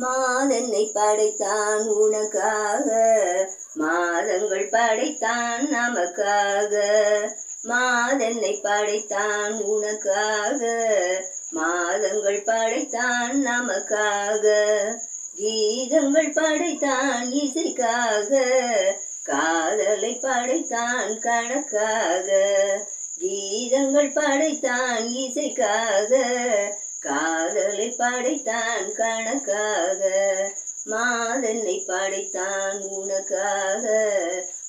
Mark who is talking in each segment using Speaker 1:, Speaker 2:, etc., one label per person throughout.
Speaker 1: மாதன்னை படைத்தான் உனக்காக. மாதங்கள் படைத்தான் நமக்காக. மாதன்னை படைத்தான் உனக்காக. மாதங்கள் படைத்தான் நமக்காக. கீதங்கள் படைத்தான் இசைக்காக. காதலை படைத்தான் கணக்காக. கீதங்கள் படைத்தான் இசைக்காக. காதலை படைத்தான் கணக்காக மாதன்னை படைத்தான் உனக்காக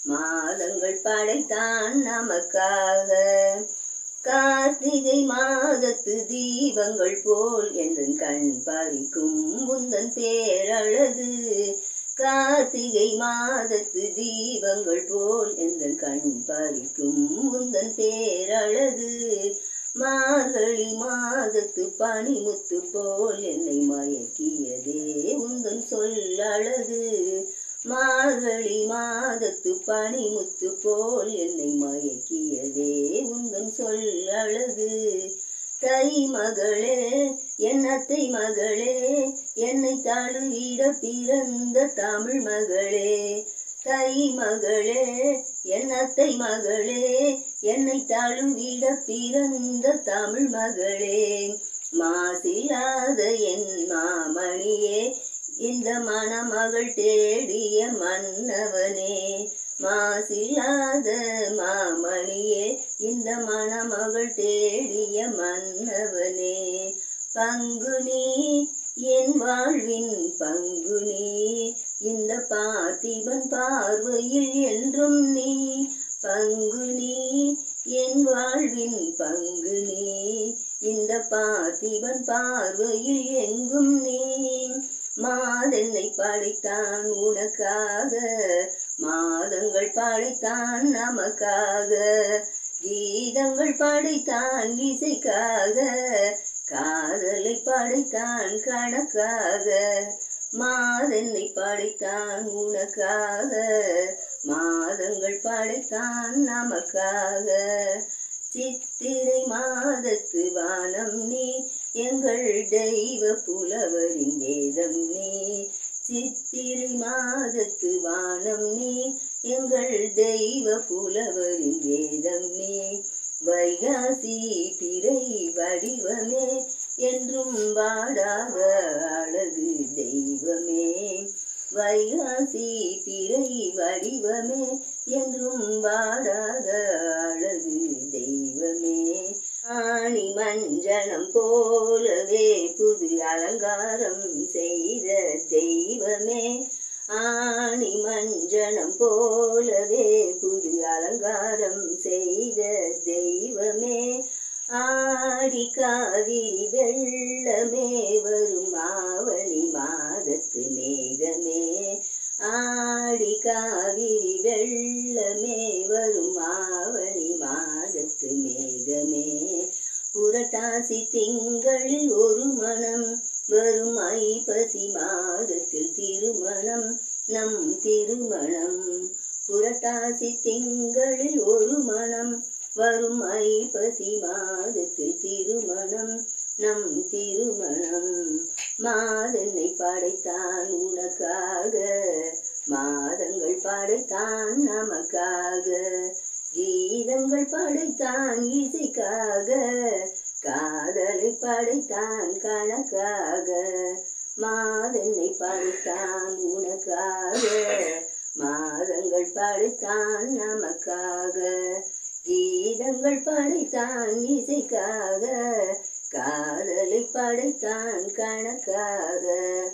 Speaker 1: மாதங்கள் படைத்தான் நமக்காக. கார்த்திகை மாதத்து தீபங்கள் போல் என்று கண் பறிக்கும் முந்தன் பேரழகு கார்த்திகை மாதத்து தீபங்கள் போல் என்று கண் பறிக்கும் முந்தன் பேரழகு. மார்கழி மாதத்து பனிமுத்து போல் என்னை மயக்கியதே உந்தன் சொல்லழகு மார்கழி மாதத்து பனிமுத்து போல் என்னை மயக்கியதே உந்தன் சொல்லழகு தை மகளே என்னத்தை மகளே என்னை தழுவிட பிறந்த தமிழ் மகளே. தை மகளே என்னத்தை மகளே என்னை தழுவிட பிறந்த தமிழ் மகளே. மாசில்லாத என் மாமணியே இந்த மணமகள் தேடிய மன்னவனே. மாசில்லாத மாமணியே இந்த மணமகள் தேடிய மன்னவனே. பங்குனி என் வாழ்வின் பங்குனி இந்த பார்த்திபன் பார்வையில் என்றும் நீ. பங்குனி என் வாழ்வின் பங்குனி இந்த பார்த்திபன் பார்வையில் எங்கும் நீ. மாதென்னை படைத்தான் உனக்காக. மாதங்கள் படைத்தான் நமக்காக. கீதங்கள் படைத்தான் இசைக்காக. காதலை படைத்தான் கணக்காக மாதென்னை படைத்தான் உனக்காக மாதங்கள் படைத்தான் நமக்காக. சித்திரை மாதத்து வானம் நீ எங்கள் தெய்வ புலவரின் வேதம் நீ. சித்திரை மாதத்து வானம் நீ எங்கள் தெய்வ புலவரின் வேதம் நீ. வைகாசி பிறை வடிவமே என்றும் வாடாத அழகு தெய்வமே. வைகாசி பிறை வடிவமே என்றும் வாடாத அழகு தெய்வமே. ஆணி மஞ்சனம் போலவே புது அலங்காரம் செய்த தெய்வமே. ஆணி மஞ்சனம் போலவே புது அலங்காரம் செய்த தெய்வம் ஆடி காவிரி வெள்ளமே வரும் ஆவணி மாதத்து மேகமே. ஆடி காவிரி வெள்ளமே வரும் ஆவணி மாதத்து மேகமே. புரட்டாசி திங்களில் ஒரு மனம் வரும் ஐப்பசி மாதத்தில் திருமணம் நம் திருமணம். புரட்டாசி திங்களில் ஒரு மனம் வரும் ஐப்பசி மாதத்தில் திருமணம் நம் திருமணம். மாதனை படைத்தான் உனக்காக மாதங்கள் படைத்தான் நமக்காக. கீதங்கள் படைத்தான் இசைக்காக காதலை படைத்தான் கணக்காக. மாதனை படைத்தான் உனக்காக மாதங்கள் படைத்தான் நமக்காக கீதங்கள் படைத்தான் இசைக்காக. காதலை படைத்தான் கணக்காக.